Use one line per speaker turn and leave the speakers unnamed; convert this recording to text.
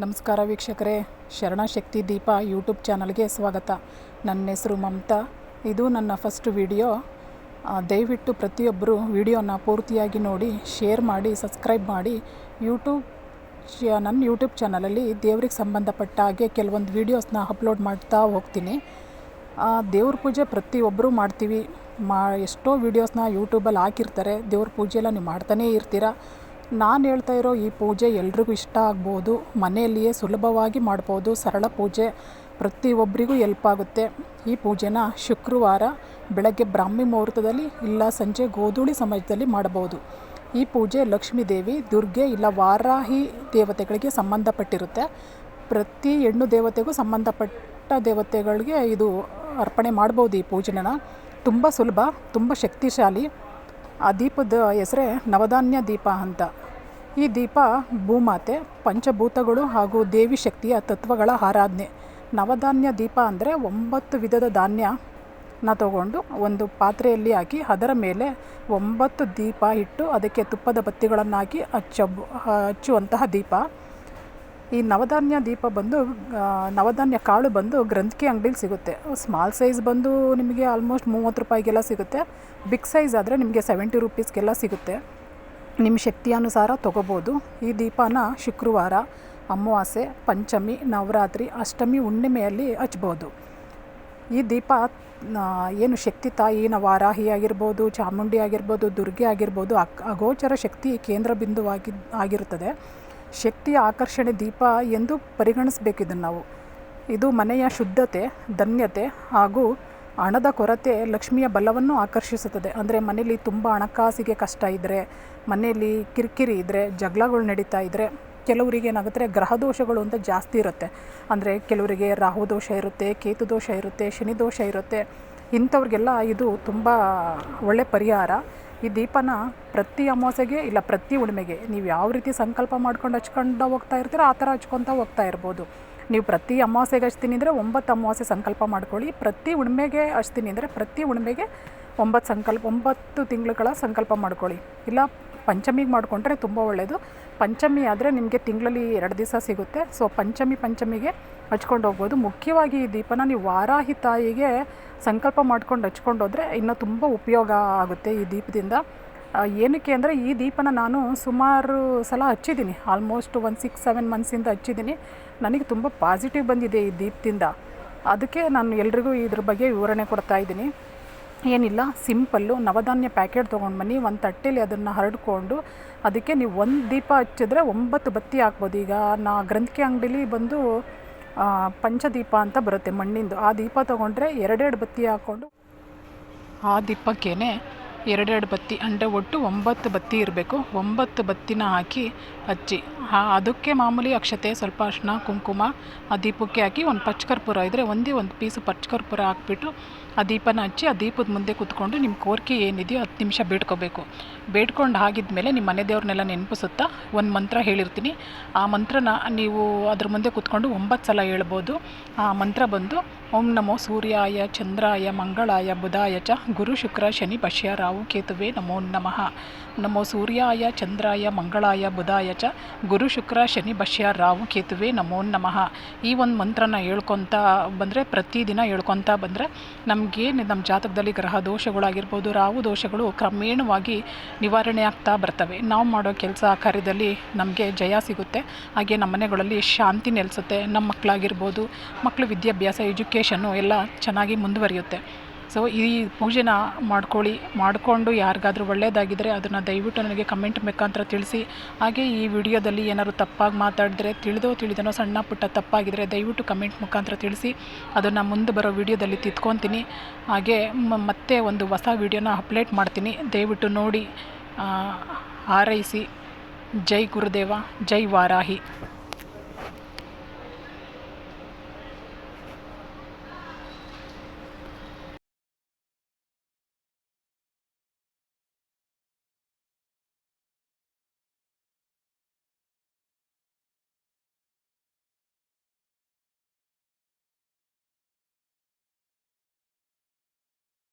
ನಮಸ್ಕಾರ ವೀಕ್ಷಕರೇ. ಶರಣಶಕ್ತಿ ದೀಪ ಯೂಟ್ಯೂಬ್ ಚಾನಲ್ಗೆ ಸ್ವಾಗತ. ನನ್ನ ಹೆಸರು ಮಮತಾ. ಇದು ನನ್ನ ಫಸ್ಟ್ ವಿಡಿಯೋ. ದಯವಿಟ್ಟು ಪ್ರತಿಯೊಬ್ಬರು ವಿಡಿಯೋನ ಪೂರ್ತಿಯಾಗಿ ನೋಡಿ, ಶೇರ್ ಮಾಡಿ, ಸಬ್ಸ್ಕ್ರೈಬ್ ಮಾಡಿ. ಯೂಟ್ಯೂಬ್ ನನ್ನ ಯೂಟ್ಯೂಬ್ ಚಾನಲಲ್ಲಿ ದೇವ್ರಿಗೆ ಸಂಬಂಧಪಟ್ಟ ಹಾಗೆ ಕೆಲವೊಂದು ವೀಡಿಯೋಸ್ನ ಅಪ್ಲೋಡ್ ಮಾಡ್ತಾ ಹೋಗ್ತೀನಿ. ದೇವ್ರ ಪೂಜೆ ಪ್ರತಿಯೊಬ್ಬರು ಮಾಡ್ತೀವಿ. ಮಾ, ಎಷ್ಟೋ ವೀಡಿಯೋಸ್ನ ಯೂಟ್ಯೂಬಲ್ಲಿ ಹಾಕಿರ್ತಾರೆ. ದೇವ್ರ ಪೂಜೆ ಎಲ್ಲ ನೀವು ಮಾಡ್ತಾನೇ ಇರ್ತೀರ. ನಾನು ಹೇಳ್ತಾ ಇರೋ ಈ ಪೂಜೆ ಎಲ್ರಿಗೂ ಇಷ್ಟ ಆಗ್ಬೋದು. ಮನೆಯಲ್ಲಿಯೇ ಸುಲಭವಾಗಿ ಮಾಡ್ಬೋದು. ಸರಳ ಪೂಜೆ. ಪ್ರತಿಯೊಬ್ಬರಿಗೂ ಎಲ್ಪ್ ಆಗುತ್ತೆ. ಈ ಪೂಜೆನ ಶುಕ್ರವಾರ ಬೆಳಗ್ಗೆ ಬ್ರಾಹ್ಮಿ ಮುಹೂರ್ತದಲ್ಲಿ ಇಲ್ಲ ಸಂಜೆ ಗೋಧೂಳಿ ಸಮಯದಲ್ಲಿ ಮಾಡಬಹುದು. ಈ ಪೂಜೆ ಲಕ್ಷ್ಮೀ ದೇವಿ, ದುರ್ಗೆ ಇಲ್ಲ ವಾರಾಹಿ ದೇವತೆಗಳಿಗೆ ಸಂಬಂಧಪಟ್ಟಿರುತ್ತೆ. ಪ್ರತಿ ಹೆಣ್ಣು ದೇವತೆಗೂ ಸಂಬಂಧಪಟ್ಟ ದೇವತೆಗಳಿಗೆ ಇದು ಅರ್ಪಣೆ ಮಾಡ್ಬೋದು ಈ ಪೂಜೆನ. ತುಂಬ ಸುಲಭ, ತುಂಬ ಶಕ್ತಿಶಾಲಿ. ಆ ದೀಪದ ಹೆಸರೇ ನವಧಾನ್ಯ ದೀಪ ಅಂತ. ಈ ದೀಪ, ಭೂಮಾತೆ, ಪಂಚಭೂತಗಳು ಹಾಗೂ ದೇವಿ ಶಕ್ತಿಯ ತತ್ವಗಳ ಆರಾಧನೆ. ನವಧಾನ್ಯ ದೀಪ ಅಂದರೆ ಒಂಬತ್ತು ವಿಧದ ಧಾನ್ಯನ ತಗೊಂಡು ಒಂದು ಪಾತ್ರೆಯಲ್ಲಿ ಹಾಕಿ ಅದರ ಮೇಲೆ ಒಂಬತ್ತು ದೀಪ ಇಟ್ಟು ಅದಕ್ಕೆ ತುಪ್ಪದ ಬತ್ತಿಗಳನ್ನು ಹಾಕಿ ಹಚ್ಚ ಹಚ್ಚುವಂತಹ ದೀಪ. ಈ ನವಧಾನ್ಯ ದೀಪ ಬಂದು ನವಧಾನ್ಯ ಕಾಳು ಬಂದು ಗ್ರಂಥಿಕೆ ಅಂಗಡಿಲಿ ಸಿಗುತ್ತೆ. ಸ್ಮಾಲ್ ಸೈಜ್ ಬಂದು ನಿಮಗೆ ಆಲ್ಮೋಸ್ಟ್ ಮೂವತ್ತು ರೂಪಾಯಿಗೆಲ್ಲ ಸಿಗುತ್ತೆ. ಬಿಗ್ ಸೈಜ್ ಆದರೆ ನಿಮಗೆ ಸೆವೆಂಟಿ ರುಪೀಸ್ಗೆಲ್ಲ ಸಿಗುತ್ತೆ. ನಿಮ್ಮ ಶಕ್ತಿಯಾನುಸಾರ ತಗೋಬೋದು. ಈ ದೀಪನ ಶುಕ್ರವಾರ, ಅಮಾವಾಸ್ಯೆ, ಪಂಚಮಿ, ನವರಾತ್ರಿ, ಅಷ್ಟಮಿ, ಹುಣ್ಣಿಮೆಯಲ್ಲಿ ಹಚ್ಬೋದು. ಈ ದೀಪ ಏನು ಶಕ್ತಿ ತಾಯಿನ ವಾರಾಹಿ ಆಗಿರ್ಬೋದು, ಚಾಮುಂಡಿ ಆಗಿರ್ಬೋದು, ದುರ್ಗೆ ಆಗಿರ್ಬೋದು, ಅಕ್, ಅಗೋಚರ ಶಕ್ತಿ ಕೇಂದ್ರ ಬಿಂದುವಾಗಿ ಆಗಿರುತ್ತದೆ. ಶಕ್ತಿ ಆಕರ್ಷಣೆ ದೀಪ ಎಂದು ಪರಿಗಣಿಸಬೇಕು ಇದನ್ನು ನಾವು. ಇದು ಮನೆಯ ಶುದ್ಧತೆ, ಧನ್ಯತೆ ಹಾಗೂ ಹಣದ ಕೊರತೆ ಲಕ್ಷ್ಮಿಯ ಬಲವನ್ನು ಆಕರ್ಷಿಸುತ್ತದೆ. ಅಂದರೆ ಮನೆಯಲ್ಲಿ ತುಂಬ ಹಣಕಾಸಿಗೆ ಕಷ್ಟ ಇದ್ದರೆ ಮನೆಯಲ್ಲಿ ಕಿರಿಕಿರಿ ಇದ್ದರೆ ಜಗಳಗಳು ನಡೀತಾ ಇದ್ದರೆ ಕೆಲವರಿಗೆ ಏನಾಗುತ್ತೆ ಗ್ರಹ ದೋಷಗಳು ಅಂತ ಜಾಸ್ತಿ ಇರುತ್ತೆ. ಅಂದರೆ ಕೆಲವರಿಗೆ ರಾಹು ದೋಷ ಇರುತ್ತೆ, ಕೇತು ದೋಷ ಇರುತ್ತೆ, ಶನಿ ದೋಷ ಇರುತ್ತೆ. ಇಂಥವ್ರಿಗೆಲ್ಲ ಇದು ತುಂಬ ಒಳ್ಳೆ ಪರಿಹಾರ. ಈ ದೀಪನ ಪ್ರತಿ ಅಮಾವಾಸ್ಯೆಗೆ ಇಲ್ಲ, ಪ್ರತಿ ಹುಣ್ಣಿಮೆಗೆ ನೀವು ಯಾವ ರೀತಿ ಸಂಕಲ್ಪ ಮಾಡ್ಕೊಂಡು ಹಚ್ಕೊಂಡು ಹೋಗ್ತಾ ಇರ್ತೀರೋ ಆ ಥರ ಹಚ್ಕೊತಾ ಹೋಗ್ತಾ ಇರ್ಬೋದು. ನೀವು ಪ್ರತಿ ಅಮಾವಾಸ್ಯೆಗೆ ಹಚ್ತೀನಿ ಅಂದರೆ ಒಂಬತ್ತು ಅಮಾವಾಸ್ಯೆ ಸಂಕಲ್ಪ ಮಾಡ್ಕೊಳ್ಳಿ. ಪ್ರತಿ ಹುಣ್ಮೆಗೆ ಹಚ್ತೀನಿ ಅಂದರೆ ಪ್ರತಿ ಹುಣ್ಮೆಗೆ ಒಂಬತ್ತು ಸಂಕಲ್ಪ, ಒಂಬತ್ತು ತಿಂಗಳುಗಳ ಸಂಕಲ್ಪ ಮಾಡ್ಕೊಳ್ಳಿ. ಇಲ್ಲ, ಪಂಚಮಿಗೆ ಮಾಡಿಕೊಂಡ್ರೆ ತುಂಬ ಒಳ್ಳೆಯದು ಪಂಚಮಿ ಆದರೆ ನಿಮಗೆ ತಿಂಗಳಲ್ಲಿ ಎರಡು ದಿವಸ ಸಿಗುತ್ತೆ. ಸೊ, ಪಂಚಮಿ, ಪಂಚಮಿಗೆ ಹಚ್ಕೊಂಡು ಹೋಗ್ಬೋದು. ಮುಖ್ಯವಾಗಿ ಈ ದೀಪನ ನೀವು ವಾರಾಹಿ ತಾಯಿಗೆ ಸಂಕಲ್ಪ ಮಾಡ್ಕೊಂಡು ಹಚ್ಕೊಂಡು ಹೋದರೆ ಇನ್ನೂ ತುಂಬ ಉಪಯೋಗ ಆಗುತ್ತೆ ಈ ದೀಪದಿಂದ. ಏನಕ್ಕೆ ಅಂದರೆ ಈ ದೀಪನ ನಾನು ಸುಮಾರು ಸಲ ಹಚ್ಚಿದ್ದೀನಿ. ಆಲ್ಮೋಸ್ಟ್ ಒಂದು ಸಿಕ್ಸ್ ಸೆವೆನ್ ಮಂತ್ಸಿಂದ ಹಚ್ಚಿದ್ದೀನಿ. ನನಗೆ ತುಂಬ ಪಾಸಿಟಿವ್ ಬಂದಿದೆ ಈ ದೀಪದಿಂದ. ಅದಕ್ಕೆ ನಾನು ಎಲ್ರಿಗೂ ಇದ್ರ ಬಗ್ಗೆ ವಿವರಣೆ ಕೊಡ್ತಾ ಇದ್ದೀನಿ. ಏನಿಲ್ಲ ಸಿಂಪಲ್ಲು ನವಧಾನ್ಯ ಪ್ಯಾಕೆಟ್ ತೊಗೊಂಡು ಬನ್ನಿ. ಒಂದು ತಟ್ಟೆಲಿ ಅದನ್ನು ಹರಡ್ಕೊಂಡು ಅದಕ್ಕೆ ನೀವು ಒಂದು ದೀಪ ಹಚ್ಚಿದ್ರೆ ಒಂಬತ್ತು ಬತ್ತಿ ಹಾಕ್ಬೋದು. ಈಗ ನಾ ಗ್ರಂಥಿಕೆ ಅಂಗಡಿಲಿ ಬಂದು ಪಂಚದೀಪ ಅಂತ ಬರುತ್ತೆ ಮಣ್ಣಿಂದು. ಆ ದೀಪ ತಗೊಂಡ್ರೆ ಎರಡೆರಡು ಬತ್ತಿ ಹಾಕ್ಕೊಂಡು ಆ ದೀಪಕ್ಕೇನೆ ಎರಡೆರಡು ಬತ್ತಿ, ಅಂದರೆ ಒಟ್ಟು ಒಂಬತ್ತು ಬತ್ತಿ ಇರಬೇಕು. ಒಂಬತ್ತು ಬತ್ತಿನ ಹಾಕಿ ಹಚ್ಚಿ ಅದಕ್ಕೆ ಮಾಮೂಲಿ ಅಕ್ಷತೆ, ಸ್ವಲ್ಪ ಅರಿಶಿನ ಕುಂಕುಮ, ಆ ದೀಪಕ್ಕೆ ಹಾಕಿ ಒಂದು ಪಚ್ಕರ್ಪೂರ ಇದ್ದರೆ ಒಂದೇ ಒಂದು ಪೀಸು ಪಚ್ಕರ್ಪೂರ ಹಾಕ್ಬಿಟ್ಟು ಆ ದೀಪನ ಹಚ್ಚಿ ಆ ದೀಪದ ಮುಂದೆ ಕೂತ್ಕೊಂಡು ನಿಮ್ಮ ಕೋರಿಕೆ ಏನಿದೆಯೋ ಹತ್ತು ನಿಮಿಷ ಬೇಡ್ಕೋಬೇಕು. ಬೇಡ್ಕೊಂಡು ಆಗಿದ್ಮೇಲೆ ನಿಮ್ಮ ಮನೆ ದೇವ್ರನ್ನೆಲ್ಲ ನೆನಪಿಸುತ್ತಾ ಒಂದು ಮಂತ್ರ ಹೇಳಿರ್ತೀನಿ. ಆ ಮಂತ್ರನ ನೀವು ಅದ್ರ ಮುಂದೆ ಕೂತ್ಕೊಂಡು ಒಂಬತ್ತು ಸಲ ಹೇಳ್ಬೋದು. ಆ ಮಂತ್ರ ಬಂದು, ಓಂ ನಮೋ ಸೂರ್ಯಾಯ, ಚಂದ್ರಾಯ, ಮಂಗಳಾಯ, ಬುಧಾಯ ಚ, ಗುರು ಶುಕ್ರ, ಶನಿ, ಪಶ್ಯ ಕೇತುವೆ ನಮೋ ನಮಃ. ನಮೋ ಸೂರ್ಯಾಯ, ಚಂದ್ರಾಯ, ಮಂಗಳಾಯ, ಬುಧಾಯ ಚ. ಗುರು ಶುಕ್ರ, ಶನಿ ಬಶ್ಯ ರಾವು ಕೇತುವೆ ನಮೋ ನಮಃ. ಈ ಒಂದು ಮಂತ್ರನ ಹೇಳ್ಕೊತ ಬಂದರೆ, ಪ್ರತಿದಿನ ಹೇಳ್ಕೊತ ಬಂದರೆ, ನಮಗೇನು ನಮ್ಮ ಜಾತಕದಲ್ಲಿ ಗ್ರಹ ದೋಷಗಳಾಗಿರ್ಬೋದು ರಾವು ದೋಷಗಳು ಕ್ರಮೇಣವಾಗಿ ನಿವಾರಣೆ ಆಗ್ತಾ ಬರ್ತವೆ. ನಾವು ಮಾಡೋ ಕೆಲಸ ಕಾರ್ಯದಲ್ಲಿ ನಮಗೆ ಜಯ ಸಿಗುತ್ತೆ. ಹಾಗೆ ನಮ್ಮ ಮನೆಗಳಲ್ಲಿ ಶಾಂತಿ ನೆಲೆಸುತ್ತೆ. ನಮ್ಮ ಮಕ್ಕಳಾಗಿರ್ಬೋದು ಮಕ್ಕಳು ವಿದ್ಯಾಭ್ಯಾಸ ಎಜುಕೇಷನ್ನು ಎಲ್ಲ ಚೆನ್ನಾಗಿ ಮುಂದುವರಿಯುತ್ತೆ. ಸೊ ಈ ಪೂಜೆನ ಮಾಡ್ಕೊಳ್ಳಿ, ಮಾಡಿಕೊಂಡು ಯಾರಿಗಾದ್ರೂ ಒಳ್ಳೆಯದಾಗಿದ್ದರೆ ಅದನ್ನು ದಯವಿಟ್ಟು ನನಗೆ ಕಮೆಂಟ್ ಮುಖಾಂತರ ತಿಳಿಸಿ. ಹಾಗೆ ಈ ವಿಡಿಯೋದಲ್ಲಿ ಏನಾದ್ರು ತಪ್ಪಾಗಿ ಮಾತಾಡಿದ್ರೆ, ತಿಳಿದೋ ತಿಳಿದನೋ ಸಣ್ಣ ಪುಟ್ಟ ತಪ್ಪಾಗಿದ್ದರೆ ದಯವಿಟ್ಟು ಕಮೆಂಟ್ ಮುಖಾಂತರ ತಿಳಿಸಿ. ಅದನ್ನು ಮುಂದೆ ಬರೋ ವಿಡಿಯೋದಲ್ಲಿ ತಿದ್ಕೊತೀನಿ. ಹಾಗೆ ಮತ್ತೆ ಒಂದು ಹೊಸ ವಿಡಿಯೋನ ಅಪ್ಲೋಡ್ ಮಾಡ್ತೀನಿ. ದಯವಿಟ್ಟು ನೋಡಿ ಹಾರೈಸಿ. ಜೈ ಗುರುದೇವ, ಜೈ ವಾರಾಹಿ.